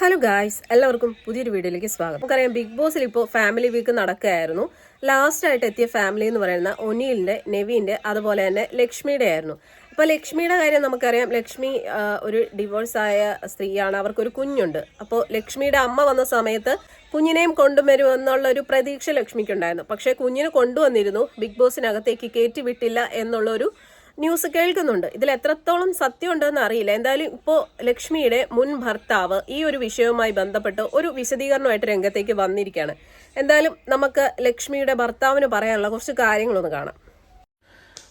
Hello guys എല്ലാവർക്കും പുതിയൊരു വീഡിയോയിലേക്ക് സ്വാഗതം. നമുക്കറിയാം ബിഗ് ബോസിൽ ഇപ്പോൾ ഫാമിലി വീക്ക് നടക്കുകയായിരുന്നു. ലാസ്റ്റ് ആയിട്ട് എത്തിയ ഫാമിലി എന്ന് പറയുന്ന ഒനിയിലിന്റെ നെവിന്റെ അതുപോലെ തന്നെ ലക്ഷ്മിയുടെ ആയിരുന്നു. അപ്പോൾ ലക്ഷ്മിയുടെ കാര്യം നമുക്കറിയാം. ലക്ഷ്മി ഒരു ഡിവോഴ്സ് ആയ സ്ത്രീയാണ്. അവർക്കൊരു കുഞ്ഞുണ്ട്. അപ്പോൾ ലക്ഷ്മിയുടെ അമ്മ വന്ന സമയത്ത് കുഞ്ഞിനെയും കൊണ്ടുവരുമെന്നുള്ള ഒരു പ്രതീക്ഷ ലക്ഷ്മിക്കുണ്ടായിരുന്നു. പക്ഷേ കുഞ്ഞിനെ കൊണ്ടുവന്നിരുന്നു. ബിഗ് ബോസിനകത്തേക്ക് കയറ്റി വിട്ടില്ല എന്നുള്ളൊരു ന്യൂസ് കേൾക്കുന്നുണ്ട്. ഇതിൽ എത്രത്തോളം സത്യമുണ്ടെന്ന് അറിയില്ല. എന്തായാലും ഇപ്പോൾ ലക്ഷ്മിയുടെ മുൻ ഭർത്താവ് ഈ ഒരു വിഷയവുമായി ബന്ധപ്പെട്ട് ഒരു വിശദീകരണമായിട്ട് രംഗത്തേക്ക് വന്നിരിക്കുകയാണ്. എന്തായാലും നമുക്ക് ലക്ഷ്മിയുടെ ഭർത്താവിന് പറയാനുള്ള കുറച്ച് കാര്യങ്ങളൊന്ന് കാണാം.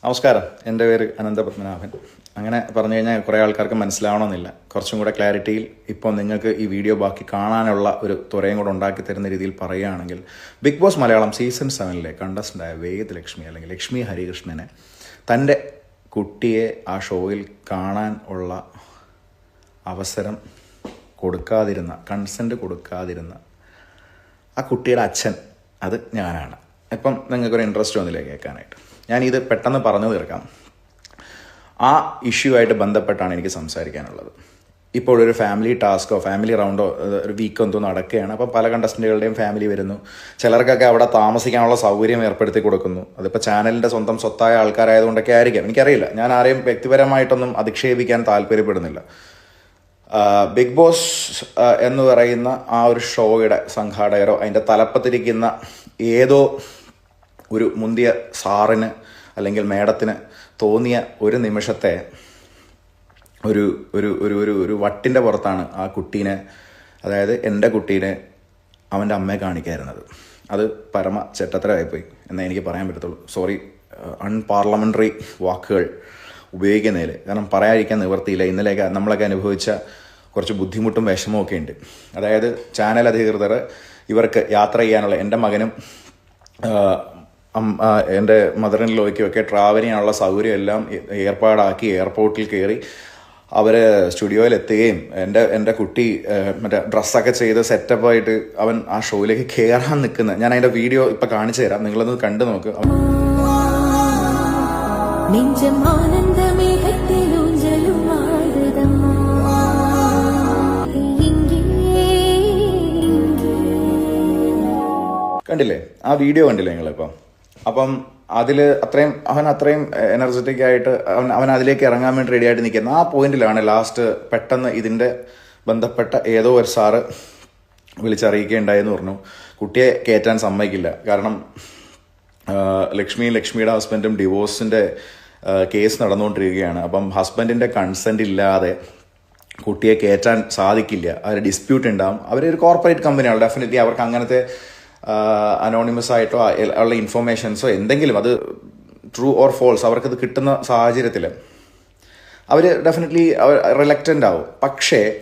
നമസ്കാരം. എന്റെ പേര് അനന്തപത്മനാഭൻ അങ്ങനെ പറഞ്ഞു കഴിഞ്ഞാൽ കുറേ ആൾക്കാർക്ക് മനസ്സിലാവണമെന്നില്ല. കുറച്ചും കൂടെ ക്ലാരിറ്റിയിൽ ഇപ്പോൾ നിങ്ങൾക്ക് ഈ വീഡിയോ ബാക്കി കാണാനുള്ള ഒരു തുറയും കൂടെ ഉണ്ടാക്കി തരുന്ന രീതിയിൽ പറയുകയാണെങ്കിൽ ബിഗ് ബോസ് മലയാളം സീസൺ സെവനിലെ കണ്ടസ്റ്റന്റായ വേദ ലക്ഷ്മി അല്ലെങ്കിൽ ലക്ഷ്മി ഹരികൃഷ്ണനെ തന്റെ കുട്ടിയെ ആ ഷോയിൽ കാണാൻ ഉള്ള അവസരം കൊടുക്കാതിരുന്ന കൺസെന്റ് കൊടുക്കാതിരുന്ന ആ കുട്ടിയുടെ അച്ഛൻ അത് ഞാനാണ്. ഇപ്പം നിങ്ങൾക്കൊരു ഇൻട്രസ്റ്റ് വന്നില്ലേ കേൾക്കാനായിട്ട്? ഞാനിത് പെട്ടെന്ന് പറഞ്ഞു തീർക്കാം. ആ ഇഷ്യൂ ആയിട്ട് ബന്ധപ്പെട്ടാണ് എനിക്ക് സംസാരിക്കാനുള്ളത്. ഇപ്പോൾ ഒരു ഫാമിലി ടാസ്കോ ഫാമിലി റൗണ്ടോ ഒരു വീക്കോ എന്തോ നടക്കുകയാണ്. അപ്പം പല കണ്ടസ്റ്റന്റുകളുടെയും ഫാമിലി വരുന്നു. ചിലർക്കൊക്കെ അവിടെ താമസിക്കാനുള്ള സൗകര്യം ഏർപ്പെടുത്തി കൊടുക്കുന്നു. അതിപ്പോൾ ചാനലിന്റെ സ്വന്തം സ്വത്തായ ആൾക്കാരായതുകൊണ്ടൊക്കെ ആയിരിക്കാം. എനിക്കറിയില്ല. ഞാൻ ആരെയും വ്യക്തിപരമായിട്ടൊന്നും അധിക്ഷേപിക്കാൻ താല്പര്യപ്പെടുന്നില്ല. ബിഗ് ബോസ് എന്ന് പറയുന്ന ആ ഒരു ഷോയുടെ സംഘാടകരോ അതിന്റെ തലപ്പത്തിരിക്കുന്ന ഏതോ ഒരു മുന്തിയ സാറിന് അല്ലെങ്കിൽ മേഡത്തിന് തോന്നിയ ഒരു നിമിഷത്തെ ഒരു ഒരു ഒരു ഒരു ഒരു വട്ടിന്റെ പുറത്താണ് ആ കുട്ടീനെ അതായത് എന്റെ കുട്ടീനെ അവന്റെ അമ്മയെ കാണിക്കായിരുന്നത്. അത് പരമ ചെറ്റത്തരമായിപ്പോയി എന്നേ എനിക്ക് പറയാൻ പറ്റത്തുള്ളൂ. സോറി അൺപാർലമെന്ററി വാക്കുകൾ ഉപയോഗിക്കുന്നതിൽ കാരണം പറയാതിരിക്കാൻ നിവർത്തിയില്ല ഇന്നലെയൊക്കെ നമ്മളൊക്കെ അനുഭവിച്ച കുറച്ച് ബുദ്ധിമുട്ടും വിഷമവും ഒക്കെ ഉണ്ട്. അതായത് ചാനൽ അധികൃതർ ഇവർക്ക് യാത്ര ചെയ്യാനുള്ള എന്റെ മകനും എന്റെ മദറിൻ ലോയ്ക്കും ഒക്കെ ട്രാവൽ ചെയ്യാനുള്ള സൗകര്യം എല്ലാം ഏർപ്പാടാക്കി എയർപോർട്ടിൽ കയറി അവർ സ്റ്റുഡിയോയിൽ എത്തുകയും എന്റെ എന്റെ കുട്ടി മറ്റേ ഡ്രസ്സൊക്കെ ചെയ്ത് സെറ്റപ്പ് ആയിട്ട് അവൻ ആ ഷോയിലേക്ക് കയറാൻ നിൽക്കുന്നത് ഞാൻ അതിന്റെ വീഡിയോ ഇപ്പം കാണിച്ചു തരാം. നിങ്ങളൊന്ന് കണ്ടു നോക്ക്. കണ്ടില്ലേ? ആ വീഡിയോ കണ്ടില്ലേ നിങ്ങളിപ്പം? അപ്പം അതിൽ അത്രയും അവൻ അത്രയും എനർജറ്റിക് ആയിട്ട് അവൻ അവൻ അതിലേക്ക് ഇറങ്ങാൻ വേണ്ടി റെഡി ആയിട്ട് നിൽക്കുന്ന ആ പോയിന്റിലാണ് ലാസ്റ്റ് പെട്ടെന്ന് ഇതിന്റെ ബന്ധപ്പെട്ട ഏതോ ഒരു സാറ് വിളിച്ചറിയിക്കുകയുണ്ടായെന്ന് പറഞ്ഞു. കുട്ടിയെ കയറ്റാൻ സമ്മതിക്കില്ല. കാരണം ലക്ഷ്മി ലക്ഷ്മിയും ലക്ഷ്മിയുടെ ഹസ്ബൻഡും ഡിവോഴ്സിന്റെ കേസ് നടന്നുകൊണ്ടിരിക്കുകയാണ്. അപ്പം ഹസ്ബൻഡിന്റെ കൺസെന്റ് ഇല്ലാതെ കുട്ടിയെ കയറ്റാൻ സാധിക്കില്ല. അവർ ഡിസ്പ്യൂട്ട് ഉണ്ടാവും. അവരൊരു കോർപ്പറേറ്റ് കമ്പനിയാണ് ഡെഫിനറ്റ്ലി അവർക്ക് അങ്ങനത്തെ അനോണിമസ് ആയിട്ടോ ഉള്ള ഇൻഫർമേഷൻസോ എന്തെങ്കിലും അത് ട്രൂ ഓർ ഫോൾസ് അവർക്കത് കിട്ടുന്ന സാഹചര്യത്തിൽ അവർ ഡെഫിനറ്റ്ലി റിലക്റ്റന്റ് ആവും. പക്ഷേ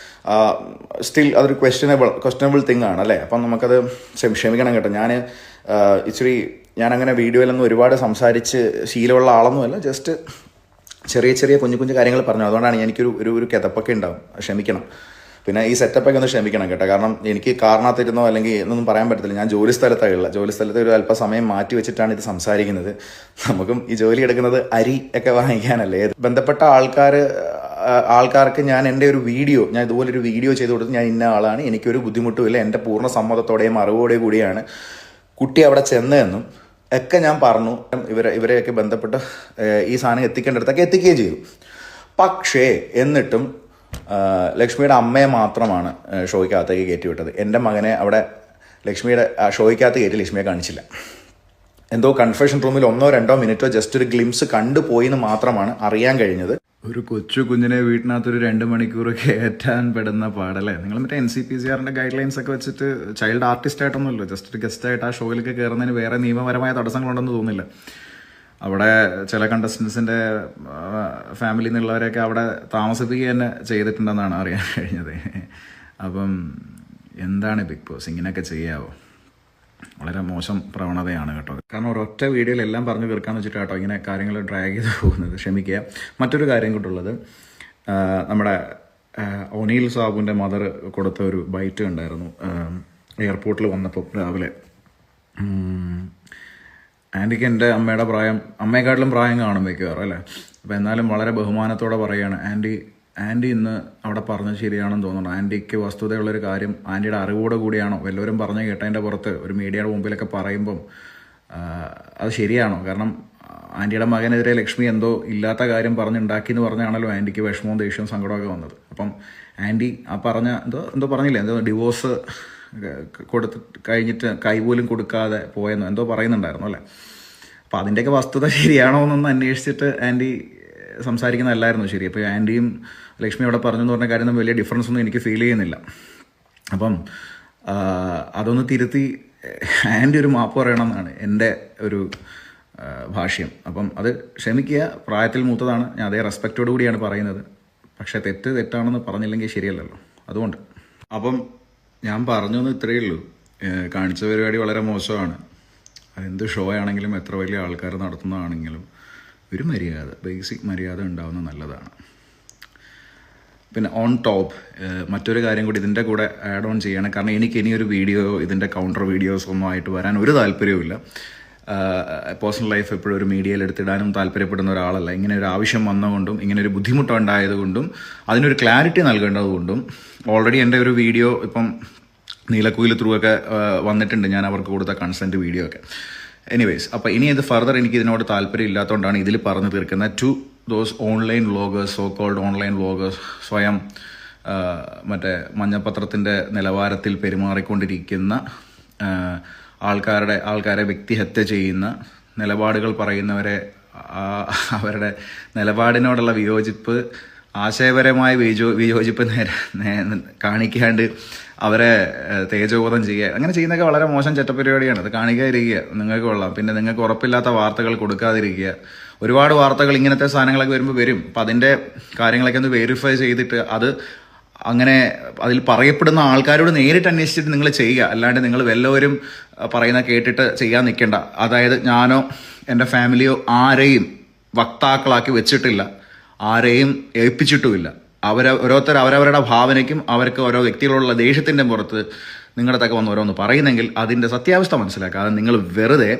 സ്റ്റിൽ അതൊരു ക്വസ്റ്റ്യനബിൾ ക്വസ്റ്റ്യനബിൾ തിങ് ആണ് അല്ലേ? അപ്പം നമുക്കത് ക്ഷമ- ക്ഷമിക്കണം കേട്ടോ. ഞാൻ ഇച്ചിരി ഞാനങ്ങനെ വീഡിയോയിലൊന്നും ഒരുപാട് സംസാരിച്ച് ശീലമുള്ള ആളൊന്നുമല്ല. ജസ്റ്റ് ചെറിയ ചെറിയ കുഞ്ഞു കുഞ്ഞു കാര്യങ്ങൾ പറഞ്ഞു. അതുകൊണ്ടാണ് എനിക്കൊരു ഒരു ഒരു കിതപ്പൊക്കെ ഉണ്ടാവും. ക്ഷമിക്കണം. പിന്നെ ഈ സെറ്റപ്പൊക്കെ ഒന്ന് ക്ഷമിക്കണം കേട്ടോ. കാരണം എനിക്ക് കാരണത്തിരുന്നോ അല്ലെങ്കിൽ എന്നൊന്നും പറയാൻ പറ്റത്തില്ല. ഞാൻ ജോലി സ്ഥലത്തായുള്ള ജോലി സ്ഥലത്ത് ഒരു അല്പസമയം മാറ്റി വെച്ചിട്ടാണ് ഇത് സംസാരിക്കുന്നത്. നമുക്കും ഈ ജോലി എടുക്കുന്നത് അരി ഒക്കെ വാങ്ങിക്കാനല്ലേ? ബന്ധപ്പെട്ട ആൾക്കാർ ആൾക്കാർക്ക് ഞാൻ എന്റെ ഒരു വീഡിയോ ഞാൻ ഇതുപോലൊരു വീഡിയോ ചെയ്ത് കൊടുത്ത് ഞാൻ ഇന്ന ആളാണ് എനിക്കൊരു ബുദ്ധിമുട്ടുമില്ല എന്റെ പൂർണ സമ്മതത്തോടെയും അറിവോടെയും കൂടിയാണ് കുട്ടി അവിടെ ചെന്നതെന്നും ഒക്കെ ഞാൻ പറഞ്ഞു. ഇവരെ ഇവരെയൊക്കെ ബന്ധപ്പെട്ട് ഈ സാധനം എത്തിക്കേണ്ടടുത്തൊക്കെ എത്തിക്കുകയും ചെയ്തു. പക്ഷേ എന്നിട്ടും ലക്ഷ്മിയുടെ അമ്മയെ മാത്രമാണ് ഷോയ്ക്കകത്തേക്ക് കയറ്റി വിട്ടത് എന്റെ മകനെ അവിടെ ലക്ഷ്മിയുടെ ഷോയ്ക്കകത്ത് കയറ്റി ലക്ഷ്മിയെ കാണിച്ചില്ല. എന്തോ കൺഫെഷൻ റൂമിൽ ഒന്നോ രണ്ടോ മിനിറ്റോ ജസ്റ്റ് ഒരു ഗ്ലിംസ് കണ്ടുപോയി എന്ന് മാത്രമാണ് അറിയാൻ കഴിഞ്ഞത്. ഒരു കൊച്ചു കുഞ്ഞിനെ വീട്ടിനകത്ത് ഒരു രണ്ട് മണിക്കൂർ കയറ്റാൻ പെടുന്ന പാടല്ലേ? നിങ്ങൾ മറ്റേ എൻ സി പി സി ആറിന്റെ ഗൈഡ് ലൈൻസ് ഒക്കെ വെച്ചിട്ട് ചൈൽഡ് ആർട്ടിസ്റ്റ് ആയിട്ടൊന്നുമല്ലോ. ജസ്റ്റ് ഒരു ഗസ്റ്റ് ആയിട്ട് ആ ഷോയിലേക്ക് കയറുന്നതിന് വേറെ നിയമപരമായ തടസ്സങ്ങളുണ്ടെന്ന് തോന്നുന്നില്ല. അവിടെ ചില കണ്ടസ്റ്റൻസിന്റെ ഫാമിലിയിൽ നിന്നുള്ളവരെയൊക്കെ അവിടെ താമസിപ്പിക്കുക തന്നെ ചെയ്തിട്ടുണ്ടെന്നാണ് അറിയാൻ കഴിഞ്ഞത്. അപ്പം എന്താണ് ബിഗ് ബോസ്? ഇങ്ങനെയൊക്കെ ചെയ്യാവോ? വളരെ മോശം പ്രവണതയാണ് കേട്ടോ. കാരണം ഒരൊറ്റ വീഡിയോയിൽ എല്ലാം പറഞ്ഞു തീർക്കാന്ന് വെച്ചിട്ട് കേട്ടോ ഇങ്ങനെ കാര്യങ്ങൾ ഡ്രാഗ് ചെയ്ത് പോകുന്നത്. ക്ഷമിക്കുക. മറ്റൊരു കാര്യം കൂട്ടുള്ളത് നമ്മുടെ ഒനീൽ സാബുവിന്റെ മദർ കൊടുത്ത ഒരു ബൈറ്റ് ഉണ്ടായിരുന്നു എയർപോർട്ടിൽ വന്നപ്പോൾ രാവിലെ. ആന്റിക്ക് എന്റെ അമ്മയുടെ പ്രായം അമ്മയെക്കാട്ടിലും പ്രായം കാണും മിക്കവാറും അല്ലേ? അപ്പോൾ എന്നാലും വളരെ ബഹുമാനത്തോടെ പറയുകയാണ് ആന്റി ആന്റി ഇന്ന് അവിടെ പറഞ്ഞത് ശരിയാണെന്ന് തോന്നുന്നു ആന്റിക്ക് വസ്തുതയുള്ളൊരു കാര്യം ആന്റിയുടെ അറിവോടെ കൂടിയാണോ? വല്ലവരും പറഞ്ഞു കേട്ടതിന്റെ പുറത്ത് ഒരു മീഡിയയുടെ മുമ്പിലൊക്കെ പറയുമ്പം അത് ശരിയാണോ? കാരണം ആന്റിയുടെ മകനെതിരെ ലക്ഷ്മി എന്തോ ഇല്ലാത്ത കാര്യം പറഞ്ഞുണ്ടാക്കി എന്ന് പറഞ്ഞാണല്ലോ ആന്റിക്ക് വിഷമവും ദേഷ്യവും സങ്കടമൊക്കെ വന്നത്. അപ്പം ആന്റി ആ പറഞ്ഞ എന്തോ എന്തോ പറഞ്ഞില്ലേ? എന്തോ ഡിവോഴ്സ് കൊടുത്ത് കഴിഞ്ഞിട്ട് കൈപോലും കൊടുക്കാതെ പോയെന്നോ എന്തോ പറയുന്നുണ്ടായിരുന്നു അല്ലേ? അപ്പം അതിന്റെയൊക്കെ വസ്തുത ശരിയാണോ എന്നൊന്ന് അന്വേഷിച്ചിട്ട് ആന്റി സംസാരിക്കുന്നതല്ലായിരുന്നു ശരി. അപ്പോൾ ആന്റിയും ലക്ഷ്മി അവിടെ പറഞ്ഞു എന്ന് പറഞ്ഞ കാര്യം വലിയ ഡിഫറൻസ് ഒന്നും എനിക്ക് ഫീൽ ചെയ്യുന്നില്ല. അപ്പം അതൊന്ന് തിരുത്തി ആന്റി ഒരു മാപ്പ് പറയണം എന്നാണ് എന്റെ ഒരു ഭാഷ്യം. അപ്പം അത് ക്ഷമിക്കുക പ്രായത്തിൽ മൂത്തതാണ്. ഞാൻ അതേ റെസ്പെക്റ്റോടു കൂടിയാണ് പറയുന്നത്. പക്ഷേ തെറ്റ് തെറ്റാണെന്ന് പറഞ്ഞില്ലെങ്കിൽ ശരിയല്ലല്ലോ. അതുകൊണ്ട്. അപ്പം ഞാൻ പറഞ്ഞു എന്ന് ഇത്രയേ ഉള്ളൂ. കാണിച്ച പരിപാടി വളരെ മോശമാണ്. അതെന്ത് ഷോ ആണെങ്കിലും എത്ര വലിയ ആൾക്കാർ നടത്തുന്നതാണെങ്കിലും ഒരു മര്യാദ ബേസിക് മര്യാദ ഉണ്ടാവുന്നത് നല്ലതാണ്. പിന്നെ ഓൺ ടോപ്പ് മറ്റൊരു കാര്യം കൂടി ഇതിന്റെ കൂടെ ആഡ് ഓൺ ചെയ്യണം. കാരണം എനിക്ക് ഇനിയൊരു വീഡിയോ ഇതിന്റെ കൗണ്ടർ വീഡിയോസ് ഒന്നും ആയിട്ട് വരാൻ ഒരു താല്പര്യവുമില്ല പേഴ്സണൽ ലൈഫ് എപ്പോഴും ഒരു മീഡിയയിൽ എടുത്തിടാനും താല്പര്യപ്പെടുന്ന ഒരാളല്ല. ഇങ്ങനെ ഒരു ആവശ്യം വന്നതുകൊണ്ടും ഇങ്ങനെ ഒരു ബുദ്ധിമുട്ടുണ്ടായതുകൊണ്ടും അതിനൊരു ക്ലാരിറ്റി നൽകേണ്ടതുകൊണ്ടും ഓൾറെഡി എന്റെ ഒരു വീഡിയോ ഇപ്പം നീലക്കുയിൽ ത്രൂ ഒക്കെ വന്നിട്ടുണ്ട്. ഞാൻ അവർക്ക് കൊടുത്ത കൺസെന്റ് വീഡിയോ ഒക്കെ. എനിവേസ് അപ്പോൾ ഇനി ഇത് ഫർദർ എനിക്ക് ഇതിനോട് താല്പര്യം ഇല്ലാത്തതുകൊണ്ടാണ് ഇതിൽ പറഞ്ഞു തീർക്കുന്ന to those online vloggers so called online vloggers സ്വയം മറ്റേ മഞ്ഞപ്പത്രത്തിന്റെ നിലവാരത്തിൽ പെരുമാറിക്കൊണ്ടിരിക്കുന്ന ആൾക്കാരുടെ ആൾക്കാരെ വ്യക്തിഹത്യ ചെയ്യുന്ന നിലപാടുകൾ പറയുന്നവരെ അവരുടെ നിലപാടിനോടുള്ള വിയോജിപ്പ് ആശയപരമായ വിയോ വിയോജിപ്പ് നേരെ കാണിക്കാണ്ട് അവരെ തേജബോധം ചെയ്യുക. അങ്ങനെ ചെയ്യുന്നതൊക്കെ വളരെ മോശം ചെറ്റപ്പരിപാടിയാണ് അത് കാണിക്കാതിരിക്കുക. നിങ്ങൾക്ക് കൊള്ളാം. പിന്നെ നിങ്ങൾക്ക് ഉറപ്പില്ലാത്ത വാർത്തകൾ കൊടുക്കാതിരിക്കുക. ഒരുപാട് വാർത്തകൾ ഇങ്ങനത്തെ സാധനങ്ങളൊക്കെ വരുമ്പോൾ വരും. അപ്പം അതിന്റെ കാര്യങ്ങളൊക്കെ ഒന്ന് വെരിഫൈ ചെയ്തിട്ട് അത് അങ്ങനെ അതിൽ പറയപ്പെടുന്ന ആൾക്കാരോട് നേരിട്ട് അന്വേഷിച്ചിട്ട് നിങ്ങൾ ചെയ്യുക. അല്ലാണ്ട് നിങ്ങൾ വല്ലവരും പറയുന്ന കേട്ടിട്ട് ചെയ്യാൻ നിൽക്കേണ്ട. അതായത് ഞാനോ എന്റെ ഫാമിലിയോ ആരെയും വക്താക്കളാക്കി വെച്ചിട്ടില്ല. ആരെയും ഏൽപ്പിച്ചിട്ടുമില്ല. അവര ഓരോരുത്തർ അവരവരുടെ ഭാവനയ്ക്കും അവർക്ക് ഓരോ വ്യക്തികളുള്ള ദേഷ്യത്തിന്റെ പുറത്ത് നിങ്ങളുടെ തക്ക വന്ന് ഓരോന്ന് പറയുന്നെങ്കിൽ അതിന്റെ സത്യാവസ്ഥ മനസ്സിലാക്കാതെ നിങ്ങൾ വെറുതെ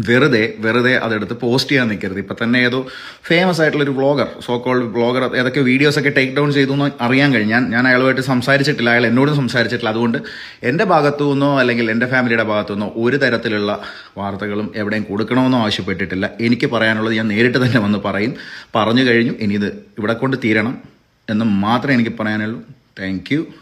വെറുതെ വെറുതെ അതെടുത്ത് പോസ്റ്റ് ചെയ്യാൻ നിൽക്കരുത്. ഇപ്പം തന്നെ ഏതോ ഫേമസ് ആയിട്ടുള്ള ഒരു വ്ളോഗർ സോ കോൾഡ് വ്ളോഗർ ഏതൊക്കെ വീഡിയോസ് ഒക്കെ ടേക്ക് ഡൗൺ ചെയ്തു എന്ന് അറിയാൻ കഴിഞ്ഞു. ഞാൻ ഞാൻ അയാളുമായിട്ട് സംസാരിച്ചിട്ടില്ല അയാൾ എന്നോടും സംസാരിച്ചിട്ടില്ല. അതുകൊണ്ട് എന്റെ ഭാഗത്തു നിന്നോ അല്ലെങ്കിൽ എന്റെ ഫാമിലിയുടെ ഭാഗത്തു നിന്നോ ഒരു തരത്തിലുള്ള വാർത്തകളും എവിടെയും കൊടുക്കണമെന്നോ ആവശ്യപ്പെട്ടിട്ടില്ല. എനിക്ക് പറയാനുള്ളത് ഞാൻ നേരിട്ട് തന്നെ വന്ന് പറയും. പറഞ്ഞു കഴിഞ്ഞു ഇനി ഇത് ഇവിടെ കൊണ്ട് തീരണം എന്ന് മാത്രമേ എനിക്ക് പറയാനുള്ളൂ. താങ്ക്